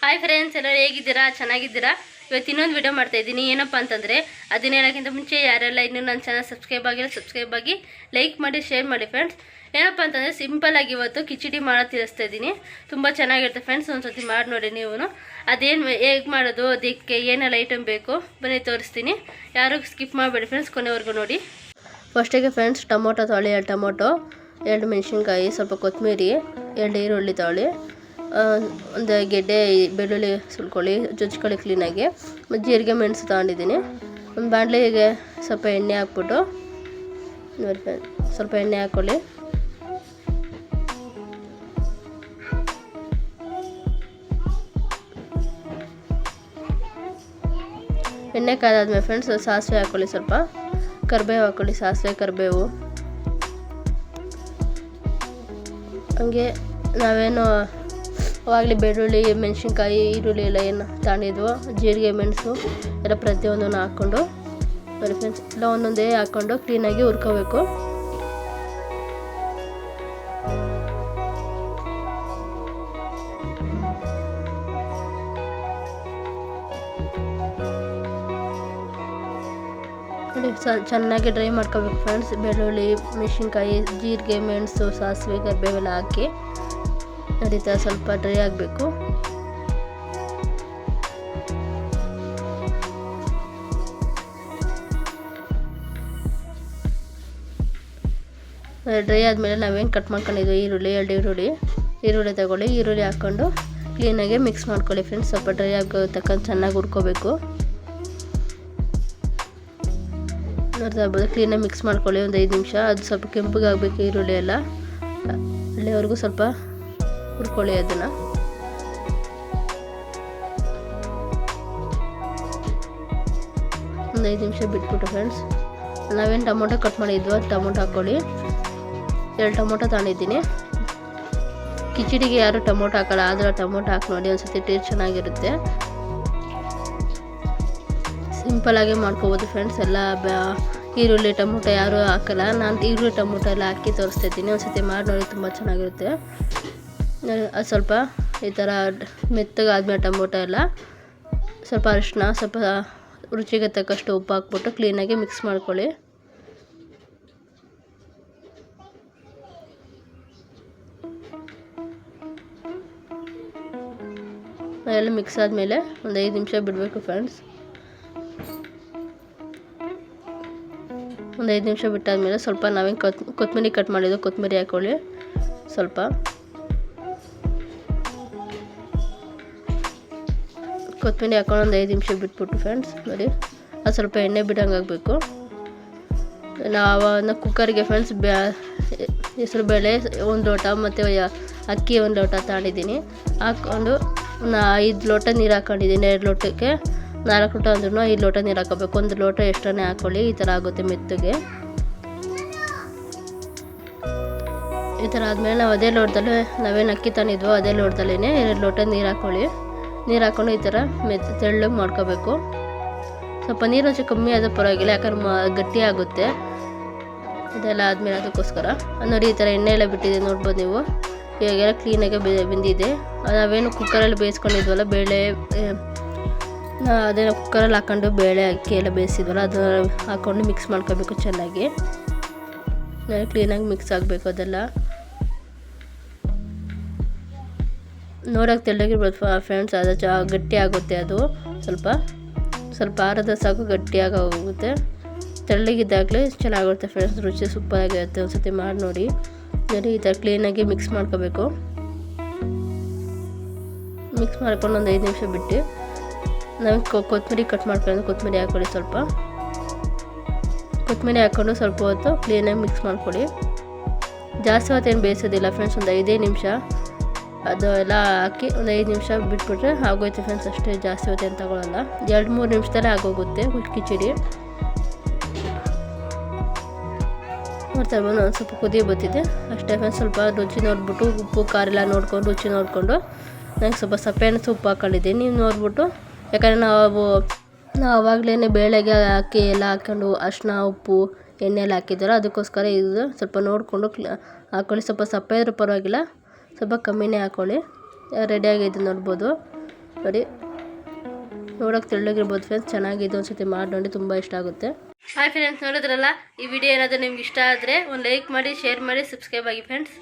Hi friends ಎಲ್ಲರೂ ಹೇಗಿದ್ದೀರಾ? ಚೆನ್ನಾಗಿದ್ದೀರಾ? ಇವತ್ತು ಇನ್ನೊಂದು ವಿಡಿಯೋ ಮಾಡ್ತಾ ಇದ್ದೀನಿ. ಏನಪ್ಪ ಅಂತಂದರೆ ಅದನ್ನ ಹೇಳೋಕ್ಕಿಂತ ಮುಂಚೆ ಯಾರೆಲ್ಲ ಇನ್ನೂ ನನ್ನ ಚಾನಲ್ ಸಬ್ಸ್ಕ್ರೈಬ್ ಆಗಿಲ್ಲ ಸಬ್ಸ್ಕ್ರೈಬ್ ಆಗಿ ಲೈಕ್ ಮಾಡಿ ಶೇರ್ ಮಾಡಿ ಫ್ರೆಂಡ್ಸ್ ಏನಪ್ಪ ಅಂತಂದರೆ ಸಿಂಪಲ್ಲಾಗಿ ಇವತ್ತು ಕಿಚಡಿ ಮಾಡೋದು ತಿಳಿಸ್ತಾ ಇದ್ದೀನಿ. ತುಂಬ ಚೆನ್ನಾಗಿರುತ್ತೆ ಫ್ರೆಂಡ್ಸ್ ಒಂದು ಸತಿ ಮಾಡಿ ನೋಡಿ ನೀವು ಅದೇನು ಹೇಗೆ ಮಾಡೋದು ಅದಕ್ಕೆ ಏನೆಲ್ಲ ಐಟಮ್ ಬೇಕು ಬನ್ನಿ ತೋರಿಸ್ತೀನಿ. ಯಾರು ಸ್ಕಿಪ್ ಮಾಡಬೇಡಿ ಫ್ರೆಂಡ್ಸ್ ಕೊನೆವರೆಗೂ ನೋಡಿ. ಫಸ್ಟಿಗೆ ಫ್ರೆಂಡ್ಸ್ ಟೊಮೊಟೊ ತೊಗೊಳ್ಳಿ ಎರಡು ಟೊಮೊಟೊ ಎರಡು ಮೆಣಸಿನ್ಕಾಯಿ ಸ್ವಲ್ಪ ಕೊತ್ತಂಬರಿ ಎರಡು ಈರುಳ್ಳಿ ಆ, ಒಂದು ಗೆಡ್ಡೆ, ಬೆಳ್ಳುಳ್ಳಿ ಸುಲ್ಕೊಳ್ಳಿ, ಜೊಚ್ಕೊಳ್ಳಿ ಕ್ಲೀನಾಗಿ ಮತ್ತು ಜೀರಿಗೆ ಮೆಣಸು ತಗೊಂಡಿದ್ದೀನಿ. ಒಂದು ಬಾಣಲೆಗೆ ಸ್ವಲ್ಪ ಎಣ್ಣೆ ಹಾಕ್ಬಿಟ್ಟು ಸ್ವಲ್ಪ ಎಣ್ಣೆ ಹಾಕ್ಕೊಳ್ಳಿ ಎಣ್ಣೆ ಕಾದಾದ್ಮೇಲೆ ಫ್ರೆಂಡ್ಸ್ ಸಾಸಿವೆ ಹಾಕ್ಕೊಳ್ಳಿ ಸ್ವಲ್ಪ. ಕರಿಬೇವು ಹಾಕ್ಕೊಳ್ಳಿ ಸಾಸಿವೆ, ಕರಿಬೇವು. ಹಂಗೆ ನಾವೇನು ಅವಾಗಲೇ ಬೆಳ್ಳುಳ್ಳಿ, ಮೆಣಸಿನ್ಕಾಯಿ, ಈರುಳ್ಳಿ ಎಲ್ಲ ಏನು ತಗೊಂಡಿದ್ವೋ, ಜೀರಿಗೆ, ಮೆಣಸು ಎಲ್ಲ ಪ್ರತಿಯೊಂದನ್ನು ಹಾಕ್ಕೊಂಡು ನೋಡಿ ಫ್ರೆಂಡ್ಸ್ ಎಲ್ಲ ಒಂದೊಂದೇ ಹಾಕ್ಕೊಂಡು ಕ್ಲೀನಾಗಿ ಹುರ್ಕೋಬೇಕು. ಚೆನ್ನಾಗಿ ಡ್ರೈ ಮಾಡ್ಕೋಬೇಕು ಫ್ರೆಂಡ್ಸ್ ಬೆಳ್ಳುಳ್ಳಿ, ಮೆಣಸಿನ್ಕಾಯಿ, ಜೀರಿಗೆ, ಮೆಣಸು, ಸಾಸಿವೆ, ಕರಿಬೇವೆಲ್ಲ ಹಾಕಿ. ನಡೀತಾ ಸ್ವಲ್ಪ ಡ್ರೈ ಆಗಬೇಕು. ಡ್ರೈ ಆದಮೇಲೆ ನಾವೇನು ಕಟ್ ಮಾಡ್ಕೊಂಡಿದ್ವಿ? ಈರುಳ್ಳಿ, ಎರಡು ಈರುಳ್ಳಿ. ಈರುಳ್ಳಿ ತಗೊಳ್ಳಿ, ಈರುಳ್ಳಿ ಹಾಕ್ಕೊಂಡು ಕ್ಲೀನಾಗಿ ಮಿಕ್ಸ್ ಮಾಡ್ಕೊಳ್ಳಿ ಫ್ರೆಂಡ್ಸ್ ಸ್ವಲ್ಪ ಡ್ರೈ ಆಗೋ ತಕ್ಕಂತ ಚೆನ್ನಾಗಿ ಹುರ್ಕೋಬೇಕು. ನೋಡ್ತಾ ಇರ್ಬೋದು ಕ್ಲೀನಾಗಿ ಮಿಕ್ಸ್ ಮಾಡ್ಕೊಳ್ಳಿ ಒಂದು ಐದು ನಿಮಿಷ. ಅದು ಸ್ವಲ್ಪ ಕೆಂಪಗಾಗಬೇಕು ಈರುಳ್ಳಿ ಎಲ್ಲ. ಅಲ್ಲಿವರೆಗೂ ಸ್ವಲ್ಪ ಹುರ್ಕೊಳ್ಳಿ ಅದನ್ನು. ಒಂದು ಐದು ನಿಮಿಷ ಬಿಟ್ಬಿಟ್ಟು ಫ್ರೆಂಡ್ಸ್ ನಾವೇನು ಟೊಮೊಟೊ ಕಟ್ ಮಾಡಿದ್ವೋ ಟೊಮೊಟೊ ಹಾಕ್ಕೊಳ್ಳಿ ಎರಡು ಟೊಮೊಟೊ ತಗೊಂಡಿದ್ದೀನಿ. ಕಿಚಡಿಗೆ ಯಾರು ಟೊಮೊಟೊ ಹಾಕಲ್ಲ, ಆದರೆ ಟೊಮೊಟೊ ಹಾಕಿ ನೋಡಿ ಒಂದ್ಸತಿ ಟೇಸ್ಟ್ ಚೆನ್ನಾಗಿರುತ್ತೆ. ಸಿಂಪಲಾಗಿ ಮಾಡ್ಕೋಬೋದು ಫ್ರೆಂಡ್ಸ್ ಎಲ್ಲ ಈರುಳ್ಳಿ, ಟೊಮೊಟೊ ಯಾರೂ ಹಾಕಲ್ಲ. ನಾನು ಈರುಳ್ಳಿ, ಟೊಮೊಟೊ ಎಲ್ಲ ಹಾಕಿ ತೋರಿಸ್ತಾ ಇದ್ದೀನಿ. ಒಂದ್ಸತಿ ಮಾಡಿ ನೋಡಿ, ತುಂಬ ಚೆನ್ನಾಗಿರುತ್ತೆ. ಅದು ಸ್ವಲ್ಪ ಈ ಥರ ಮೆತ್ತಗಾದ್ಮೇಲೆ ಟೊಮೊಟೊ ಎಲ್ಲ ಸ್ವಲ್ಪ ಅರಿಶಿನ ಸ್ವಲ್ಪ ರುಚಿಗೆ ತಕ್ಕಷ್ಟು ಉಪ್ಪು ಹಾಕ್ಬಿಟ್ಟು ಕ್ಲೀನಾಗಿ ಮಿಕ್ಸ್ ಮಾಡ್ಕೊಳ್ಳಿ. ಎಲ್ಲ ಮಿಕ್ಸ್ ಆದಮೇಲೆ ಒಂದು ಐದು ನಿಮಿಷ ಬಿಡಬೇಕು ಫ್ರೆಂಡ್ಸ್ ಒಂದು ಐದು ನಿಮಿಷ ಬಿಟ್ಟಾದಮೇಲೆ ಸ್ವಲ್ಪ ನಾವೇನು ಕೊತ್ ಕೊತ್ತಂಬರಿ ಕಟ್ ಮಾಡಿದ್ದು ಕೊತ್ತಂಬರಿ ಹಾಕ್ಕೊಳ್ಳಿ ಸ್ವಲ್ಪ. ಕೊತ್ತಂಬರಿ ಹಾಕೊಂಡು ಒಂದು ಐದು ನಿಮಿಷ ಬಿಟ್ಬಿಟ್ಟು ಫ್ರೆಂಡ್ಸ್ ನೋಡಿ. ಅದು ಸ್ವಲ್ಪ ಎಣ್ಣೆ ಬಿಡಂಗೆ ಆಗಬೇಕು. ನಾವು ಕುಕ್ಕರ್ಗೆ ಫ್ರೆಂಡ್ಸ್ ಬ್ಯಾ, ಹೆಸರು ಬೇಳೆ ಒಂದು ಲೋಟ ಮತ್ತು ಅಕ್ಕಿ ಒಂದು ಲೋಟ ತಗೊಂಡಿದ್ದೀನಿ. ಹಾಕ್ಕೊಂಡು ನಾ ಐದು ಲೋಟ ನೀರು ಹಾಕ್ಕೊಂಡಿದ್ದೀನಿ ಎರಡು ಲೋಟಕ್ಕೆ ನಾಲ್ಕು ಲೋಟ ಅಂದ್ರೂ ಐದು ಲೋಟ ನೀರು ಹಾಕೋಬೇಕು ಒಂದು ಲೋಟ ಎಷ್ಟನೇ ಹಾಕ್ಕೊಳ್ಳಿ ಈ ಥರ ಆಗುತ್ತೆ ಮೆತ್ತಗೆ. ಈ ಥರ ಆದಮೇಲೆ ನಾವು ಅದೇ ಲೋಟದಲ್ಲೇ ನಾವೇನು ಅಕ್ಕಿ ತಂದಿದ್ವೋ ಅದೇ ಲೋಟದಲ್ಲೇ ಎರಡು ಲೋಟ ನೀರು ಹಾಕ್ಕೊಳ್ಳಿ ನೀರು ಹಾಕ್ಕೊಂಡು ಈ ಥರ ಮೆತ್ತ ತೆಳ್ಳಗೆ ಮಾಡ್ಕೋಬೇಕು. ಸ್ವಲ್ಪ ನೀರು ಒಂಚೂರು ಕಮ್ಮಿ ಆದರೆ ಪರವಾಗಿಲ್ಲ, ಯಾಕಂದ್ರೆ ಮ, ಗಟ್ಟಿ ಆಗುತ್ತೆ. ಇದೆಲ್ಲ ಆದಮೇಲೆ ಅದಕ್ಕೋಸ್ಕರ. ನೋಡಿ ಈ ಥರ ಎಣ್ಣೆ ಎಲ್ಲ ಬಿಟ್ಟಿದೆ, ನೋಡ್ಬೋದು ನೀವು. ಇವಾಗೆಲ್ಲ ಕ್ಲೀನಾಗೆ ಬೆ, ಬೆಂದಿದೆ. ನಾವೇನು ಕುಕ್ಕರಲ್ಲಿ ಬೇಯಿಸ್ಕೊಂಡಿದ್ವಲ್ಲ, ಬೇಳೆ ಅದೇನೋ ಕುಕ್ಕರಲ್ಲಿ ಹಾಕ್ಕೊಂಡು ಬೇಳೆ, ಅಕ್ಕಿ ಎಲ್ಲ ಬೇಯಿಸಿದ್ವಲ್ಲ ಅದು ಹಾಕ್ಕೊಂಡು ಮಿಕ್ಸ್ ಮಾಡ್ಕೋಬೇಕು ಚೆನ್ನಾಗಿ. ಕ್ಲೀನಾಗಿ ಮಿಕ್ಸ್ ಆಗಬೇಕು ಅದೆಲ್ಲ. ನೋಡೋಕೆ ತೆಳ್ಳಗಿರ್ಬೋದು ಫ್ರೆಂಡ್ಸ್ ಅದು ಚ ಗಟ್ಟಿ ಆಗುತ್ತೆ ಅದು. ಸ್ವಲ್ಪ ಸ್ವಲ್ಪ ಆರದ ಸಾಕು ಗಟ್ಟಿಯಾಗಿ ಹೋಗುತ್ತೆ ತೆಳ್ಳಗಿದ್ದಾಗಲೇ ಚೆನ್ನಾಗಿರುತ್ತೆ ಫ್ರೆಂಡ್ಸ್ ರುಚಿ ಸೂಪರಾಗಿರುತ್ತೆ ಒಂದು ಸತಿ ಮಾಡಿ ನೋಡಿ. ಈ ಥರ ಕ್ಲೀನಾಗಿ ಮಿಕ್ಸ್ ಮಾಡ್ಕೋಬೇಕು. ಮಿಕ್ಸ್ ಮಾಡ್ಕೊಂಡು ಒಂದು ಐದು ನಿಮಿಷ ಬಿಟ್ಟು ನಾವು ಕೊತ್ತಂಬರಿ ಕಟ್ ಮಾಡ್ಕೊಂಡು ಕೊತ್ತಂಬರಿ ಹಾಕ್ಕೊಳ್ಳಿ ಸ್ವಲ್ಪ. ಕೊತ್ತಂಬರಿ ಹಾಕ್ಕೊಂಡು ಸ್ವಲ್ಪ ಹೊತ್ತು ಕ್ಲೀನಾಗಿ ಮಿಕ್ಸ್ ಮಾಡ್ಕೊಳ್ಳಿ. ಜಾಸ್ತಿ ಹೊತ್ತೇನು ಬೇಯಿಸೋದಿಲ್ಲ ಫ್ರೆಂಡ್ಸ್ ಒಂದು ಐದೇ ನಿಮಿಷ. ಅದು ಎಲ್ಲ ಹಾಕಿ ಒಂದು ಐದು ನಿಮಿಷ ಬಿಟ್ಬಿಟ್ರೆ ಆಗೋಯ್ತು ಫ್ರೆಂಡ್ಸ್ ಅಷ್ಟೇ ಜಾಸ್ತಿ ಹೊತ್ತೇನು ತಗೊಳ್ಳಲ್ಲ ಎರಡು ಮೂರು ನಿಮಿಷದಲ್ಲೇ ಆಗೋಗುತ್ತೆ ಕಿಚಡಿ. ನೋಡ್ತಾ ಒಂದು ಸ್ವಲ್ಪ ಕುದಿ ಬತ್ತಿದೆ ಅಷ್ಟೇ ಫ್ರೆಂಡ್ಸ್ ಸ್ವಲ್ಪ ರುಚಿ ನೋಡ್ಬಿಟ್ಟು ಉಪ್ಪು, ಖಾರ ಎಲ್ಲ ನೋಡ್ಕೊಂಡು, ರುಚಿ ನೋಡಿಕೊಂಡು. ನಂಗೆ ಸ್ವಲ್ಪ ಸಪ್ಪೆನ ಸೊಪ್ಪು ಹಾಕೊಂಡಿದ್ದೀನಿ, ನೀವು ನೋಡ್ಬಿಟ್ಟು. ಯಾಕಂದರೆ ನಾವು ನಾವು ಆವಾಗಲೇ ಬೇಳೆಗೆ ಹಾಕಿ ಎಲ್ಲ ಹಾಕ್ಕೊಂಡು ಅರಿಶಿನ ಉಪ್ಪು ಎಣ್ಣೆ ಎಲ್ಲ ಹಾಕಿದ್ದಾರೋ ಅದಕ್ಕೋಸ್ಕರ ಇದು ಸ್ವಲ್ಪ ನೋಡಿಕೊಂಡು ಕ್ಲ ಹಾಕ್ಕೊಳ್ಳಿ ಸ್ವಲ್ಪ ಸಪ್ಪೆ ಇದ್ರೂ ಪರವಾಗಿಲ್ಲ. ಸ್ವಲ್ಪ ಕಮ್ಮಿನೇ ಹಾಕ್ಕೊಳ್ಳಿ ಆಗೈತೆ ನೋಡ್ಬೋದು. ನೋಡಿ. ನೋಡೋಕೆ ತೆಳ್ಳಗಿರ್ಬೋದು ಫ್ರೆಂಡ್ಸ್ ಚೆನ್ನಾಗಿದೆ ಒಂದ್ಸತಿ ಮಾಡಿ ನೋಡಿ, ತುಂಬ ಇಷ್ಟ ಆಗುತ್ತೆ. ಹಾಯ್ ಫ್ರೆಂಡ್ಸ್ ನೋಡಿದ್ರಲ್ಲ? ಈ ವಿಡಿಯೋ ಏನಾದರೂ ನಿಮ್ಗೆ ಇಷ್ಟ ಆದರೆ ಒಂದು ಲೈಕ್ ಮಾಡಿ ಶೇರ್ ಮಾಡಿ ಸಬ್ಸ್ಕ್ರೈಬ್ ಆಗಿ ಫ್ರೆಂಡ್ಸ್